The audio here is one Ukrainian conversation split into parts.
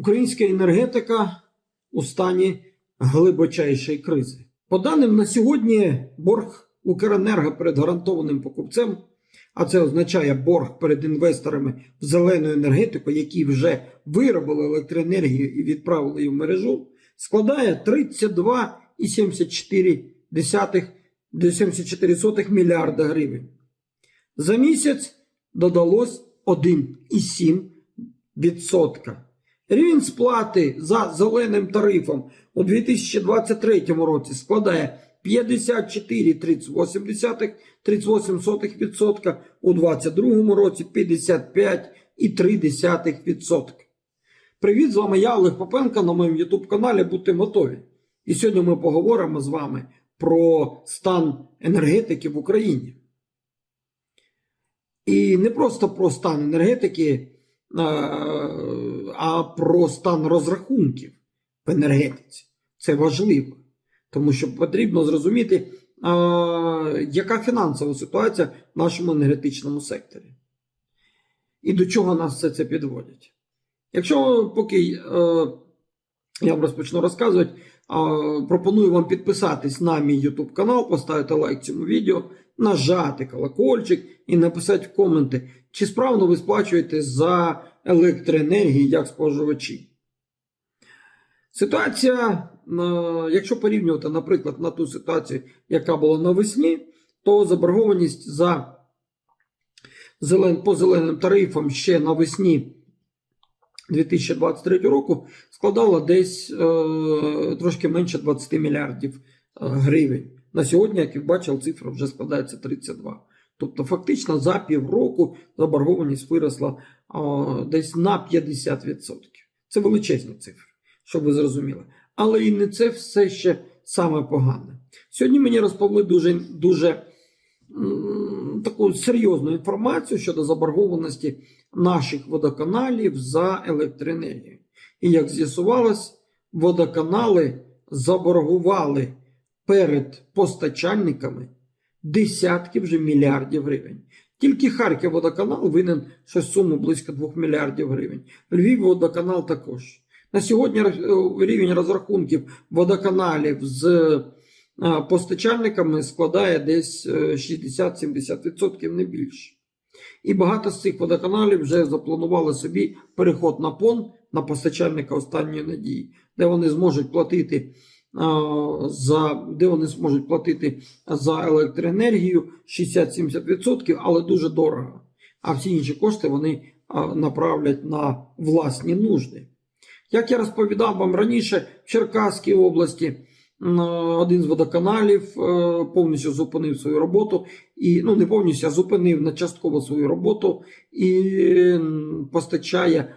Українська енергетика у стані глибочайшої кризи. По даним на сьогодні, борг Укренерго перед гарантованим покупцем, а це означає борг перед інвесторами в зелену енергетику, які вже виробили електроенергію і відправили її в мережу, складає 32,74 мільярда гривень. За місяць додалось 1,7%. Рівень сплати за зеленим тарифом у 2023 році складає 54,38%, 38%, у 2022 році 55,3%. Привіт, з вами я, Олег Попенко, на моєму YouTube каналі Будьте готові. І сьогодні ми поговоримо з вами про стан енергетики в Україні. І не просто про стан енергетики, а про стан розрахунків в енергетиці. Це важливо, тому що потрібно зрозуміти, яка фінансова ситуація в нашому енергетичному секторі. І до чого нас все це підводять. Якщо поки я вам розпочну розказувати, пропоную вам підписатись на мій YouTube канал, поставити лайк цьому відео, нажати колокольчик і написати в коменти, чи справно ви сплачуєте за електроенергію як споживачі. Ситуація, якщо порівнювати, наприклад, на ту ситуацію, яка була навесні, то заборгованість за по зеленим тарифам ще навесні 2023 року складала десь е, трошки менше 20 мільярдів гривень. На сьогодні, як ви бачили, цифра вже складається 32. Тобто, фактично за півроку заборгованість виросла о, десь на 50%. Це величезні цифри, щоб ви зрозуміли. Але і не це все ще саме погане. Сьогодні мені розповіли дуже дуже м, таку серйозну інформацію щодо заборгованості наших водоканалів за електроенергію. І як з'ясувалось, водоканали заборгували перед постачальниками десятки вже мільярдів гривень. Тільки Харків водоканал винен щось суму близько 2 мільярдів гривень. Львів водоканал також. На сьогодні рівень розрахунків водоканалів з постачальниками складає десь 60-70% не більше. І багато з цих водоканалів вже запланували собі переход на ПОН на постачальника останньої надії, де вони зможуть платити за де вони зможуть платити за електроенергію 60-70%, але дуже дорого. А всі інші кошти вони направлять на власні нужди. Як я розповідав вам раніше, в Черкаській області один з водоканалів е, повністю зупинив свою роботу, і ну не повністю, а зупинив на частково свою роботу і постачає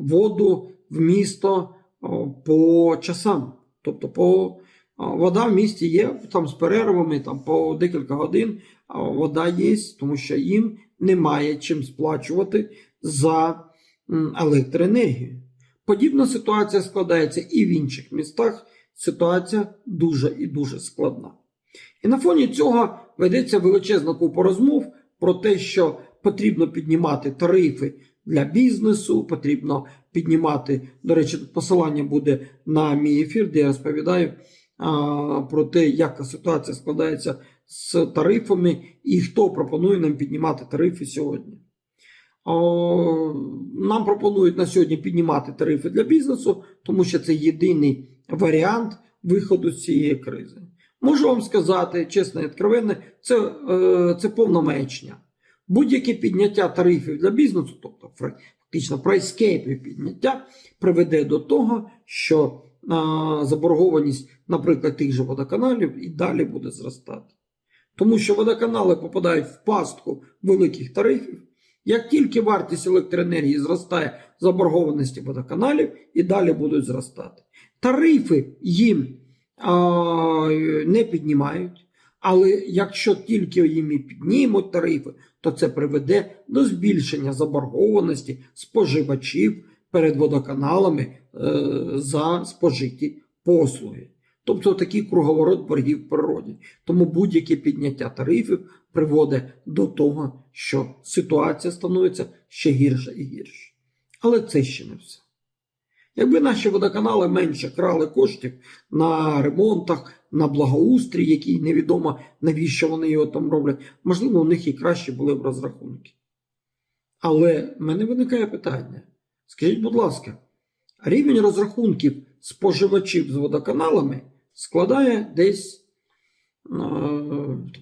воду в місто по часам. Тобто, по вода в місті є там з перервами, там по декілька годин вода є, тому що їм немає чим сплачувати за електроенергію. Подібна ситуація складається і в інших містах. Ситуація дуже і дуже складна. І на фоні цього ведеться величезна купа розмов про те, що потрібно піднімати тарифи для бізнесу, потрібно піднімати, до речі, посилання буде на мій ефір, де я розповідаю а, про те, яка ситуація складається з тарифами і хто пропонує нам піднімати тарифи сьогодні. О, нам пропонують на сьогодні піднімати тарифи для бізнесу, тому що це єдиний варіант виходу з цієї кризи. Можу вам сказати, чесно і відкровенно, це, е, це повна маячня. Будь-яке підняття тарифів для бізнесу, тобто фактично прайскейпів підняття, приведе до того, що заборгованість, наприклад, тих же водоканалів і далі буде зростати. Тому що водоканали попадають в пастку великих тарифів. Як тільки вартість електроенергії зростає, заборгованості водоканалів і далі будуть зростати. Тарифи їм а, не піднімають. Але якщо тільки їм і піднімуть тарифи, то це приведе до збільшення заборгованості споживачів перед водоканалами е, за спожиті послуги. Тобто такий круговорот боргів в природі. Тому будь-яке підняття тарифів приводить до того, що ситуація становиться ще гірша і гірша. Але це ще не все. Якби наші водоканали менше крали коштів на ремонтах, на благоустрій, який невідомо навіщо вони його там роблять, можливо, у них і краще були б розрахунки. Але в мене виникає питання: скажіть, будь ласка, рівень розрахунків споживачів з водоканалами складає десь е,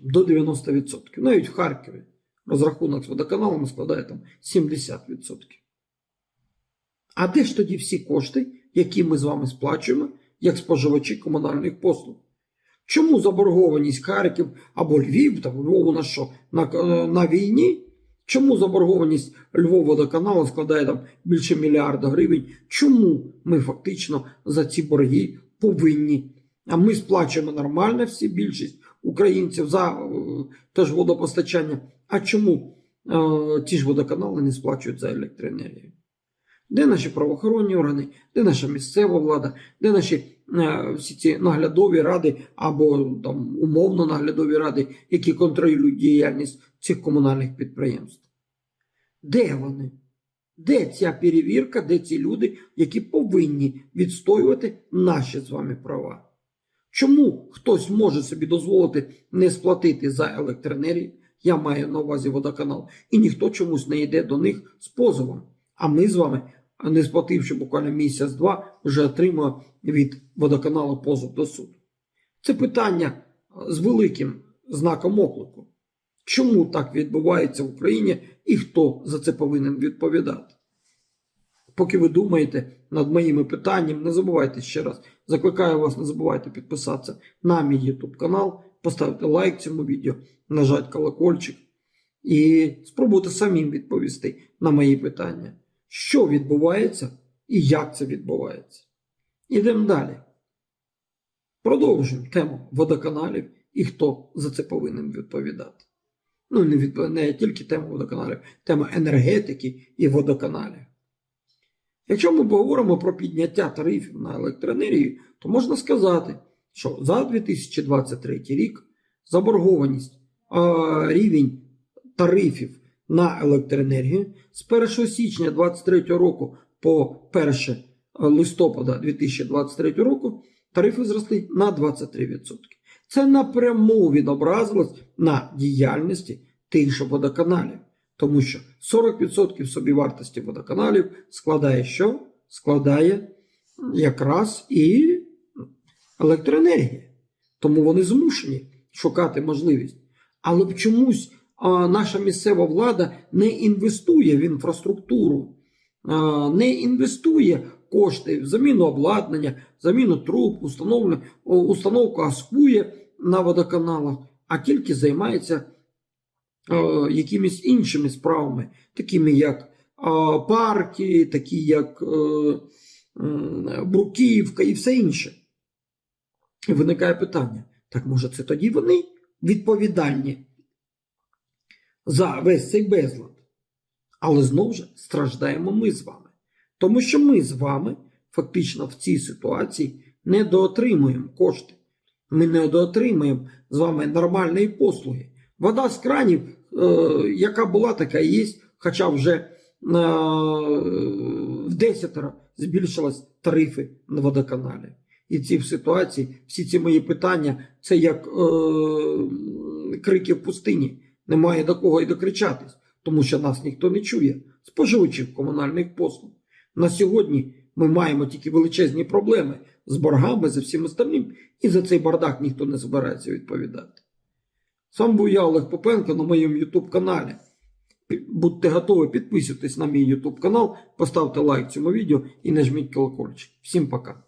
до 90%. Навіть в Харкові розрахунок з водоканалами складає там 70%. А де ж тоді всі кошти, які ми з вами сплачуємо як споживачі комунальних послуг? Чому заборгованість Харків або Львів, там Львову на що на, на війні? Чому заборгованість Львовводоканалу складає там більше мільярда гривень? Чому ми фактично за ці борги повинні? А ми сплачуємо нормально всі більшість українців за е, теж водопостачання. А чому е, ті ж водоканали не сплачують за електроенергію? Де наші правоохоронні органи, де наша місцева влада, де наші е, всі ці наглядові ради або там умовно наглядові ради, які контролюють діяльність цих комунальних підприємств? Де вони? Де ця перевірка, де ці люди, які повинні відстоювати наші з вами права? Чому хтось може собі дозволити не сплатити за електроенергію? Я маю на увазі водоканал, і ніхто чомусь не йде до них з позовом. А ми з вами, не сплативши буквально місяць-два, вже отримуємо від водоканалу позов до суду. Це питання з великим знаком оклику. Чому так відбувається в Україні і хто за це повинен відповідати? Поки ви думаєте над моїми питаннями, не забувайте ще раз. Закликаю вас, не забувайте підписатися на мій YouTube канал, поставити лайк цьому відео, нажати колокольчик і спробуйте самим відповісти на мої питання, що відбувається і як це відбувається. Ідемо далі. Продовжуємо тему водоканалів і хто за це повинен відповідати. Ну, не, від... не тільки тему водоканалів, тема енергетики і водоканалів. Якщо ми поговоримо про підняття тарифів на електроенергію, то можна сказати, що за 2023 рік заборгованість а, рівень тарифів на електроенергію з 1 січня 2023 року по 1 листопада 2023 року тарифи зросли на 23%. Це напряму відобразилось на діяльності тих же водоканалів. Тому що 40% собівартості водоканалів складає що? Складає якраз і електроенергія. Тому вони змушені шукати можливість. Але чомусь наша місцева влада не інвестує в інфраструктуру, не інвестує кошти в заміну обладнання, заміну труб, установку аскує на водоканалах, а тільки займається якимись іншими справами, такими як парки, такі як е, Бруківка і все інше. І виникає питання: так може це тоді вони відповідальні за весь цей безлад? Але знову ж страждаємо ми з вами. Тому що ми з вами фактично в цій ситуації недоотримуємо кошти. Ми недоотримуємо з вами нормальної послуги. Вода з кранів, е, яка була, така і є, хоча вже е, в десятеро збільшились тарифи на водоканалі. І ці ситуації, всі ці мої питання, це як е, крики в пустині. Немає до кого і докричатись, тому що нас ніхто не чує, споживачів комунальних послуг. На сьогодні ми маємо тільки величезні проблеми з боргами, за всім остальним, і за цей бардак ніхто не збирається відповідати. Сам був я Олег Попенко на моєму YouTube каналі. Будьте готові підписуйтесь на мій YouTube канал, поставте лайк цьому відео і нажміть колокольчик. Всім пока!